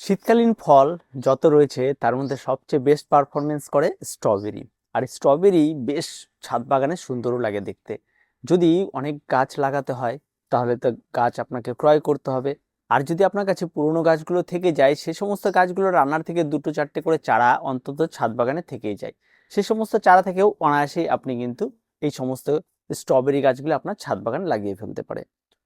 শীতকালীন ফল যত রয়েছে, তার মধ্যে সবচেয়ে বেস্ট পারফরমেন্স করে স্ট্রবেরি আর স্ট্রবেরি বেশ ছাদ বাগানে সুন্দরও লাগে দেখতে। যদি অনেক গাছ লাগাতে হয়, তাহলে তো গাছ আপনাকে ক্রয় করতে হবে। আর যদি আপনার কাছে পুরনো গাছগুলো থেকে যায়, সে সমস্ত গাছগুলো রান্নার থেকে দুটো চারটে করে চারা অন্তত ছাদ বাগানে থেকেই যায়। সে সমস্ত চারা থেকেও অনায়াসেই আপনি কিন্তু এই সমস্ত স্ট্রবেরি গাছগুলো আপনার ছাদ বাগানে লাগিয়ে ফেলতে পারে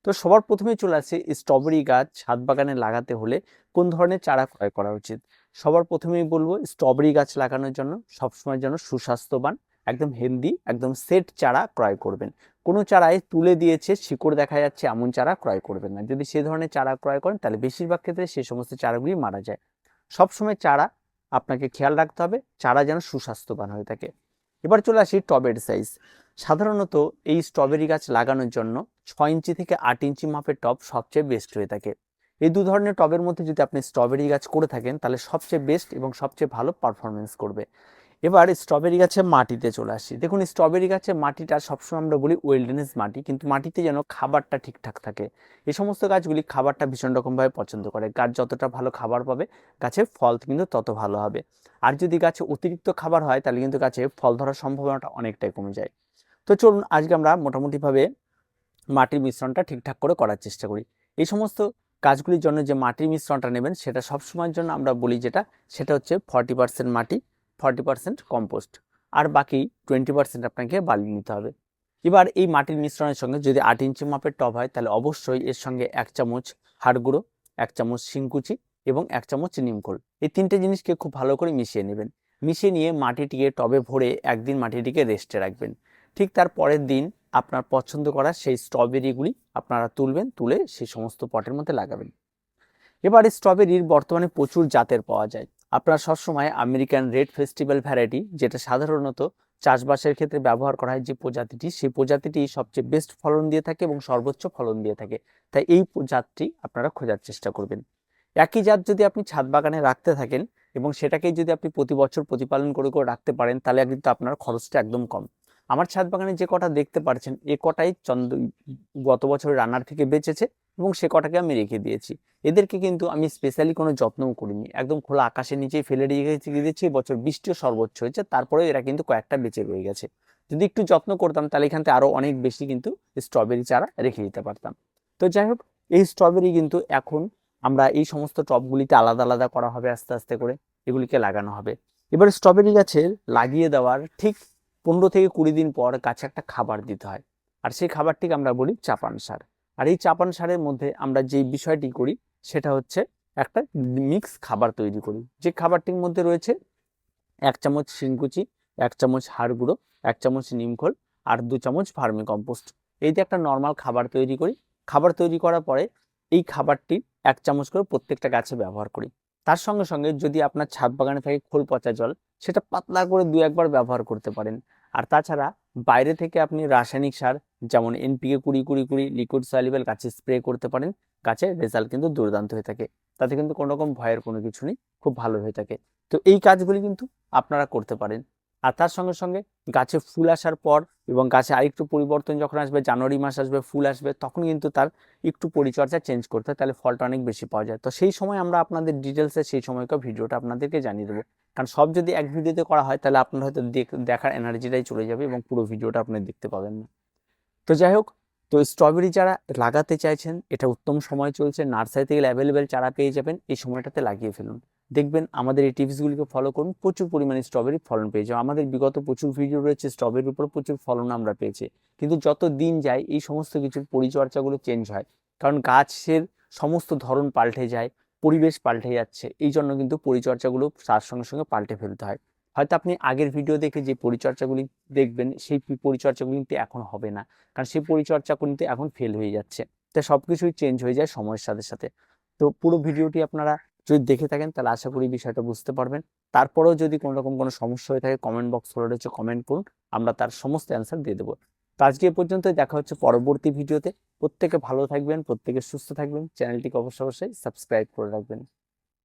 তো সবার প্রথমে চলে আসে স্ট্রবেরি গাছ ছাদ বাগানে লাগাতে হলে কোন ধরনের চারা ক্রয় করা উচিত? সবার প্রথমেই বলব স্ট্রবেরি গাছ লাগানোর জন্য সবসময়ের জন্য সুস্বাস্থ্যবান, একদম হেলদি একদম সেট চারা ক্রয় করবেন। কোনো চারায় তুলে দিয়েছে, শিকড় দেখা যাচ্ছে, এমন চারা ক্রয় করবেন না। যদি সে ধরনের চারা ক্রয় করেন, তাহলে বেশিরভাগ ক্ষেত্রে সেই সমস্ত চারাগুলি মারা যায়। সবসময় চারা আপনাকে খেয়াল রাখতে হবে, চারা যেন সুস্বাস্থ্যবান হয়ে থাকে। এবার চলে আসি টবের সাইজ সাধারণত এই স্ট্রবেরি গাছ লাগানোর জন্য ছয় ইঞ্চি থেকে আট ইঞ্চি মাপের টব সবচেয়ে বেস্ট হয়ে থাকে। এই দু ধরনের টবের মধ্যে যদি আপনি স্ট্রবেরি গাছ করে থাকেন, তাহলে সবচেয়ে বেস্ট এবং সবচেয়ে ভালো পারফরমেন্স করবে। এবার স্ট্রবেরি গাছে মাটিতে চলে আসি। দেখুন স্ট্রবেরি গাছে মাটিটা সবসময় আমরা বলি ওয়েলডেনেস মাটি, কিন্তু মাটিতে যেন খাবারটা ঠিকঠাক থাকে। এই সমস্ত গাছগুলি খাবারটা ভীষণ রকমভাবে পছন্দ করে। গাছ যতটা ভালো খাবার পাবে গাছে ফল কিন্তু তত ভালো হবে। আর যদি গাছে অতিরিক্ত খাবার হয়, তাহলে কিন্তু গাছে ফল ধরার সম্ভাবনাটা অনেকটাই কমে যায়। তো চলুন, আজকে আমরা মোটামুটিভাবে মাটির মিশ্রণটা ঠিকঠাক করে করার চেষ্টা করি। এই সমস্ত গাছগুলির জন্য যে মাটির মিশ্রণটা নেবেন, সেটা সব সময়ের জন্য আমরা বলি যেটা, সেটা হচ্ছে ফর্টি পার্সেন্ট মাটি ফর্টি পার্সেন্ট কম্পোস্ট আর বাকি টোয়েন্টি পার্সেন্ট আপনাকে বালি নিতে হবে। এবার এই মাটির মিশ্রণের সঙ্গে যদি আট ইঞ্চি মাপের টব হয়, তাহলে অবশ্যই এর সঙ্গে এক চামচ হাড় গুঁড়ো, এক চামচ শিংকুচি এবং এক চামচ নিমখোল এই তিনটে জিনিসকে খুব ভালো করে মিশিয়ে নেবেন। মিশিয়ে নিয়ে মাটিটিকে টবে ভরে একদিন মাটিটিকে রেস্টে রাখবেন। ঠিক তার পরের দিন আপনার পছন্দ করা সেই স্ট্রবেরিগুলি আপনারা তুলবেন, তুলে সেই সমস্ত পটের মধ্যে লাগাবেন। এবার স্ট্রবেরির বর্তমানে প্রচুর জাতের পাওয়া যায়। আপনারা সবসময় আমেরিকান রেড ফেস্টিভ্যাল ভ্যারাইটি, যেটা সাধারণত চাষবাসের ক্ষেত্রে ব্যবহার করা হয় যে প্রজাতিটি, সেই প্রজাতিটি সবচেয়ে বেস্ট ফলন দিয়ে থাকে এবং সর্বোচ্চ ফলন দিয়ে থাকে। তাই এই জাতটি আপনারা খোঁজার চেষ্টা করবেন। একই জাত যদি আপনি ছাদ বাগানে রাখতে থাকেন এবং সেটাকেই যদি আপনি প্রতি বছর প্রতিপালন করে করে রাখতে পারেন, তাহলে কিন্তু আপনার খরচটা একদম কম। আমার ছাদ বাগানে যে কটা দেখতে পারছেন, এ কটাই চন্দ্র গত বছর রান্নার থেকে বেঁচেছে এবং সে কটাকে আমি রেখে দিয়েছি। এদেরকে কিন্তু আমি স্পেশালি কোনো যত্নও করিনি। একদম খোলা আকাশের নিচেই ফেলে রেখে দিয়েছি বছর বৃষ্টিও সর্বোচ্চ হয়েছে, তারপরেও এরা কিন্তু কয়েকটা বেঁচে রয়ে গেছে। যদি একটু যত্ন করতাম, তাহলে এখান থেকে আরও অনেক বেশি কিন্তু স্ট্রবেরি চারা রেখে দিতে পারতাম। তো যাই হোক, এই স্ট্রবেরি কিন্তু এখন আমরা এই সমস্ত টবগুলিতে আলাদা আলাদা করা হবে, আস্তে আস্তে করে এগুলিকে লাগানো হবে। এবার স্ট্রবেরি গাছের লাগিয়ে দেওয়ার ঠিক পনেরো থেকে কুড়ি দিন পর গাছে একটা খাবার দিতে হয়। আর সেই খাবারটিকে আমরা বলি চাপান সার। আর এই চাপান সারের মধ্যে আমরা যেই বিষয়টি করি, সেটা হচ্ছে একটা মিক্স খাবার তৈরি করি। যে খাবারটির মধ্যে রয়েছে এক চামচ শিংকুচি, এক চামচ হাড় গুঁড়ো, এক চামচ নিমখোল আর দু চামচ ভার্মি কম্পোস্ট। এই যে একটা নর্মাল খাবার তৈরি করি। খাবার তৈরি করার পরে এই খাবারটি এক চামচ করে প্রত্যেকটা গাছে ব্যবহার করি। তার সঙ্গে সঙ্গে যদি আপনার ছাদ বাগানে থাকে খোল পচা জল, সেটা পাতলা করে দু একবার ব্যবহার করতে পারেন। আর তাছাড়া বাইরে থেকে আপনি রাসায়নিক সার, যেমন এনপিকে কুড়ি কুড়ি কুড়ি লিকুইড সলিবেল গাছে স্প্রে করতে পারেন গাছের রেজাল্ট কিন্তু দুর্দান্ত হয়ে থাকে। তাতে কিন্তু কোনো রকম ভয়ের কোনো কিছু নেই, খুব ভালো হয়ে থাকে। তো এই কাজগুলি কিন্তু আপনারা করতে পারেন। আর তার সঙ্গে সঙ্গে গাছে ফুল আসার পর এবং গাছে আরেকটু পরিবর্তন যখন আসবে, জানুয়ারি মাস আসবে, ফুল আসবে, তখন কিন্তু তার একটু পরিচর্যা চেঞ্জ করতে তাহলে ফলটা অনেক বেশি পাওয়া যায়। তো সেই সময় আমরা আপনাদের ডিটেলসে সেই সময়কার ভিডিওটা আপনাদেরকে জানিয়ে দেবো। কারণ সব যদি এক ভিডিওতে করা হয়, তাহলে আপনার হয়তো দেখার এনার্জিটাই চলে যাবে এবং পুরো ভিডিওটা আপনি দেখতে পাবেন না। তো যাই হোক, তো স্ট্রবেরি চারা লাগাতে চাইছেন, এটা উত্তম সময় চলছে। নার্সারি থেকে অ্যাভেলেবেল চারা পেয়ে যাবেন, এই সময়টাতে লাগিয়ে ফেলুন। দেখবেন আমাদের এই টিপসগুলিকে ফলো করুন, প্রচুর পরিমাণে স্ট্রবেরি ফলন পেয়ে যাবে আমাদের বিগত প্রচুর ভিডিও রয়েছে স্ট্রবেরির উপর প্রচুর ফলন আমরা পেয়েছি। কিন্তু যত দিন যায়, এই সমস্ত কিছুর পরিচর্যাগুলো চেঞ্জ হয়। কারণ গাছের সমস্ত ধরন পাল্টে যায়, পরিবেশ পাল্টে যাচ্ছে, এই জন্য কিন্তু পরিচর্যাগুলো তার সঙ্গে সঙ্গে পাল্টে ফেলতে হয়। হয়তো আপনি আগের ভিডিও দেখে যে পরিচর্যাগুলি দেখবেন, সেই পরিচর্যাগুলি কিন্তু এখন হবে না। কারণ সেই পরিচর্যা কিন্তু এখন ফেল হয়ে যাচ্ছে। তাই সব কিছুই চেঞ্জ হয়ে যায় সময়ের সাথে সাথে। তো পুরো ভিডিওটি আপনারা যদি দেখে থাকেন, তাহলে আশা করি বিষয়টা বুঝতে পারবেন। তারপরেও যদি কোনো রকম কোনো সমস্যা হয়ে থাকে কমেন্ট বক্স খোলা রয়েছে কমেন্ট করুন, আমরা তার সমস্ত অ্যান্সার দিয়ে দেবো। তো আজকে পর্যন্ত দেখা হচ্ছে পরবর্তী ভিডিওতে প্রত্যেকে ভালো থাকবেন, প্রত্যেকে সুস্থ থাকবেন। চ্যানেলটিকে অবশ্যই অবশ্যই সাবস্ক্রাইব করে রাখবেন।